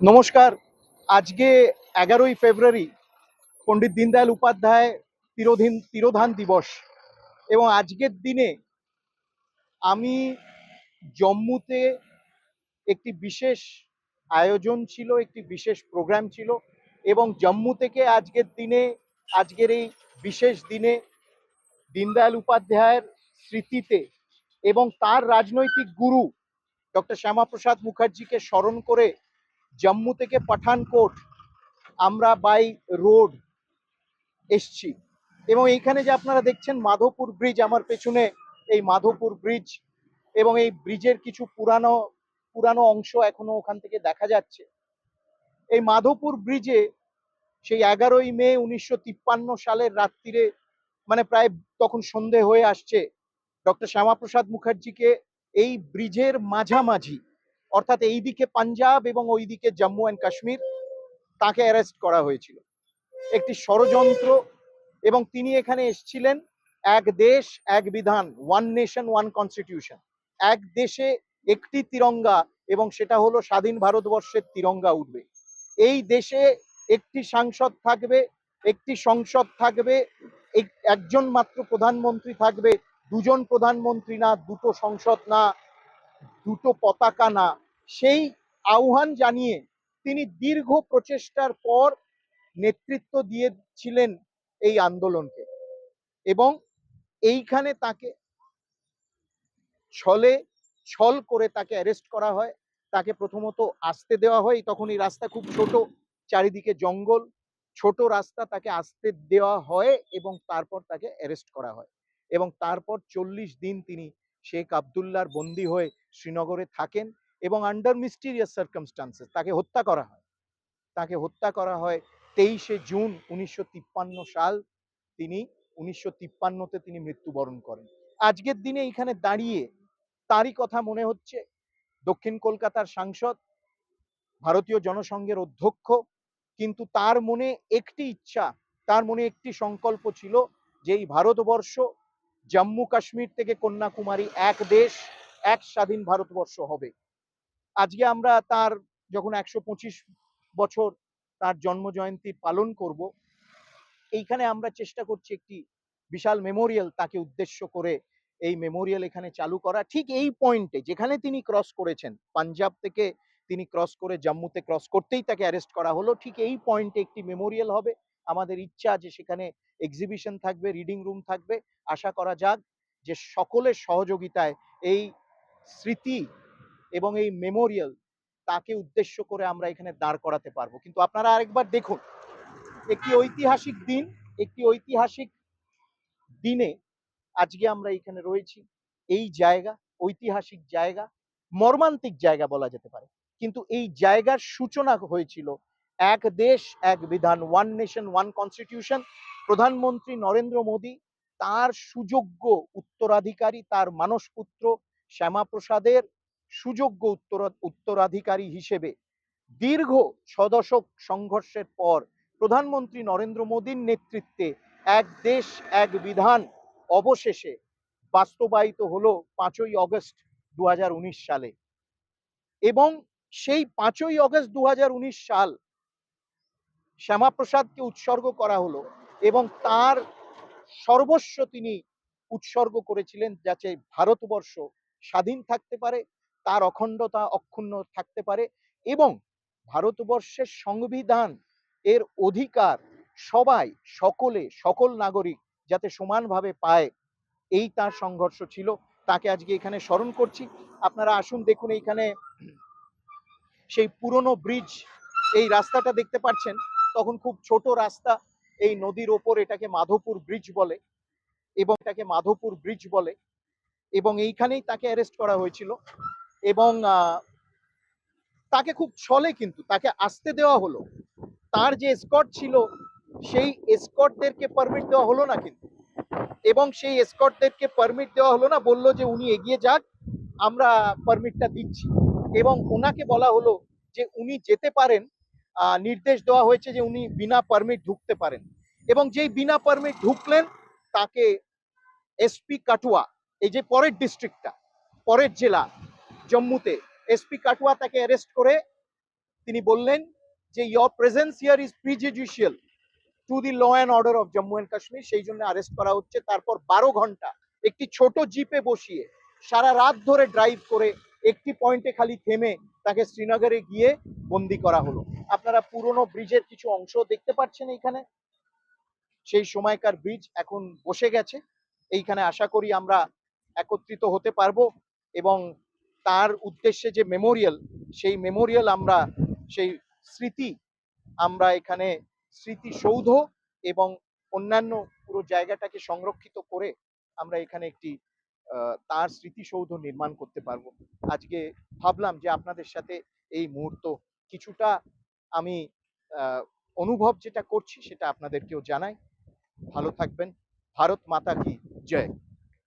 নমস্কার। আজকে এগারোই ফেব্রুয়ারি পণ্ডিত দীনদয়াল উপাধ্যায় তিরোধীন, তিরোধান দিবস। এবং আজকের দিনে আমি জম্মুতে একটি বিশেষ আয়োজন ছিল, একটি বিশেষ প্রোগ্রাম ছিল এবং জম্মু থেকে আজকের দিনে, আজকের এই বিশেষ দিনে দীনদয়াল উপাধ্যায়ের স্মৃতিতে এবং তার রাজনৈতিক গুরু ডক্টর শ্যামাপ্রসাদ মুখার্জিকে স্মরণ করে জম্মু থেকে পাঠানকোট আমরা বাই রোড এসছি। এবং এইখানে যে আপনারা দেখছেন মাধবপুর ব্রিজ আমার পেছনে এই মাধবপুর ব্রিজ এবং এই ব্রিজের কিছু পুরানো পুরানো অংশ এখনও ওখান থেকে দেখা যাচ্ছে। এই মাধবপুর ব্রিজে সেই এগারোই মে উনিশশো তিপ্পান্ন সালের রাত্রিরে মানে প্রায় তখন সন্ধে হয়ে আসছে, ডক্টর শ্যামাপ্রসাদ মুখার্জিকে এই ব্রিজের মাঝামাঝি অর্থাৎ এইদিকে পাঞ্জাব এবং ওইদিকে জম্মু অ্যান্ড কাশ্মীর, তাকে অ্যারেস্ট করা হয়েছিল। একটি ষড়যন্ত্র এবং তিনি এখানে এসেছিলেন এক দেশ, এক বিধান ওয়ান নেশন ওয়ান কনস্টিটিউশন এক দেশে একটি তিরঙ্গা এবং সেটা হলো স্বাধীন ভারতবর্ষের তিরঙ্গা উঠবে। এই দেশে একটি সাংসদ থাকবে, একটি সংসদ থাকবে, এক- একজন মাত্র প্রধানমন্ত্রী থাকবে, দুজন প্রধানমন্ত্রী না, দুটো সংসদ না দুটো পতাকা না, সেই আহ্বান জানিয়ে তিনি দীর্ঘ প্রচেষ্টার পর নেতৃত্ব দিয়েছিলেন এই আন্দোলনকে। এবং এইখানে তাকে ছলে, ছল করে তাকে অ্যারেস্ট করা হয়। তাকে প্রথমত আসতে দেওয়া হয়। তখন এই রাস্তা খুব ছোট, চারিদিকে জঙ্গল। ছোট রাস্তা তাকে আসতে দেওয়া হয় এবং তারপর তাকে অ্যারেস্ট করা হয়। এবং তারপর চল্লিশ দিন তিনি শেখ আবদুল্লার বন্দী হয়ে শ্রীনগরে থাকেন এবং আন্ডার মিস্টিরিয়াস সার্কামস্টান্সেস তাকে হত্যা করা হয়। তাকে হত্যা করা হয় তেইশে জুন উনিশশো তিপ্পান্ন সাল। তিনি উনিশশো তিপ্পান্নতে তিনি মৃত্যুবরণ করেন। আজকের দিনে এখানে দাঁড়িয়ে তারই কথা মনে হচ্ছে। দক্ষিণ কলকাতার সাংসদ, ভারতীয় জনসংঘের অধ্যক্ষ, কিন্তু তার মনে একটি ইচ্ছা, তার মনে একটি সংকল্প ছিল যে এই ভারতবর্ষ জম্মু কাশ্মীর থেকে কন্যাকুমারী এক দেশ, এক স্বাধীন ভারতবর্ষ হবে। আজকে আমরা তার যখন একশো পঁচিশ বছর তার জন্ম জয়ন্তী পালন করব, এইখানে আমরা চেষ্টা করছি একটি বিশাল মেমোরিয়াল তাকে উদ্দেশ্য করে এই মেমোরিয়াল এখানে চালু করা। ঠিক এই পয়েন্টে যেখানে তিনি ক্রস করেছেন, পাঞ্জাব থেকে তিনি ক্রস করে জম্মুতে ক্রস করতেই তাকে অ্যারেস্ট করা হলো, ঠিক এই পয়েন্টে একটি মেমোরিয়াল হবে। আমাদের ইচ্ছা যে সেখানে এক্সিবিশন থাকবে রিডিং রুম থাকবে। আশা করা যাক যে সকলের সহযোগিতায় এই স্মৃতি এবং এই মেমোরিয়াল তাকে উদ্দেশ্য করে আমরা এখানে দাঁড় করাতে পারব। কিন্তু আপনারা আরেকবার দেখুন, একটি ঐতিহাসিক দিন, একটি ঐতিহাসিক দিনে আজকে আমরা এখানে রয়েছি। এই জায়গা ঐতিহাসিক জায়গা, মর্মান্তিক জায়গা বলা যেতে পারে। কিন্তু এই জায়গার সূচনা হয়েছিল এক দেশ, এক বিধান ওয়ান নেশন ওয়ান কনস্টিটিউশন প্রধানমন্ত্রী নরেন্দ্র মোদী তার সুযোগ্য উত্তরাধিকারী, তার মানস মানসপুত্র শ্যামাপ্রসাদের সুযোগ্য উত্তর, উত্তরাধিকারী হিসেবে দীর্ঘ ছদশক সংঘর্ষের পর প্রধানমন্ত্রী নরেন্দ্র মোদীর নেতৃত্বে এক দেশ, এক বিধান অবশেষে বাস্তবায়িত হলো পাঁচই অগস্ট দু হাজার উনিশ সালে। এবং সেই পাঁচই অগস্ট দু হাজার উনিশ সাল শ্যামাপ্রসাদকে উৎসর্গ করা হলো এবং তার সর্বস্ব তিনি উৎসর্গ করেছিলেন যাতে ভারতবর্ষ স্বাধীন থাকতে পারে, তার অখণ্ডতা অক্ষুণ্ণ থাকতে পারে এবং ভারতবর্ষের সংবিধান এর অধিকার সবাই, সকলে, সকল নাগরিক যাতে সমানভাবে পায়, এই তার সংঘর্ষ ছিল। তাকে আজকে এখানে স্মরণ করছি। আপনারা আসুন, দেখুন এইখানে সেই পুরনো ব্রিজ এই রাস্তাটা দেখতে পাচ্ছেন। তখন খুব ছোট রাস্তা, এই নদীর ওপর এটাকে মাধবপুর ব্রিজ বলে এবং এটাকে মাধবপুর ব্রিজ বলে এবং এইখানেই তাকে অ্যারেস্ট করা হয়েছিল এবং তাকে খুব ছলে কিন্তু, তাকে আসতে দেওয়া হলো। তার যে স্কট ছিল, সেই এসকর্টদেরকে পারমিট দেওয়া হলো না কিন্তু। এবং সেই এসকর্টদেরকে পারমিট দেওয়া হলো না, বলল যে উনি এগিয়ে যাক, আমরা পারমিটটা দিচ্ছি। এবং ওনাকে বলা হলো যে উনি যেতে পারেন নির্দেশ দেওয়া হয়েছে যে উনি বিনা পারমিট ঢুকতে পারেন। এবং যেই বিনা পারমিট ঢুকলেন, তাকে এসপি কাটুয়া এই যে পরের ডিস্ট্রিক্টটা পরের জেলা, জম্মুতে এসপি কাটুয়া তাকে অ্যারেস্ট করে তিনি বললেন যে your presence here is prejudicial to the law and order of Jammu and Kashmir সেই জন্য অ্যারেস্ট করা হচ্ছে। তারপর বারো ঘণ্টা একটি ছোট জিপে বসিয়ে সারা রাত ধরে ড্রাইভ করে একটি পয়েন্টে খালি থেমে তাকে শ্রীনগরে গিয়ে বন্দি করা হলো। আপনারা পুরনো ব্রিজের কিছু অংশ দেখতে পাচ্ছেন এইখানে? সেই সময়কার ব্রিজ এখন বসে গেছে। এইখানে আশা করি আমরা একত্রিত হতে পারব এবং তার উদ্দেশ্যে যে মেমোরিয়াল, সেই মেমোরিয়াল আমরা, সেই স্মৃতি আমরা এখানে স্মৃতিসৌধ এবং অন্যান্য পুরো জায়গাটাকে সংরক্ষিত করে আমরা এখানে একটি তার স্মৃতিসৌধ নির্মাণ করতে পারব। আজকে ভাবলাম যে আপনাদের সাথে এই মুহূর্ত কিছুটা আমি অনুভব যেটা করছি সেটা আপনাদেরকেও জানাই। ভালো থাকবেন। ভারত মাতা কি জয়।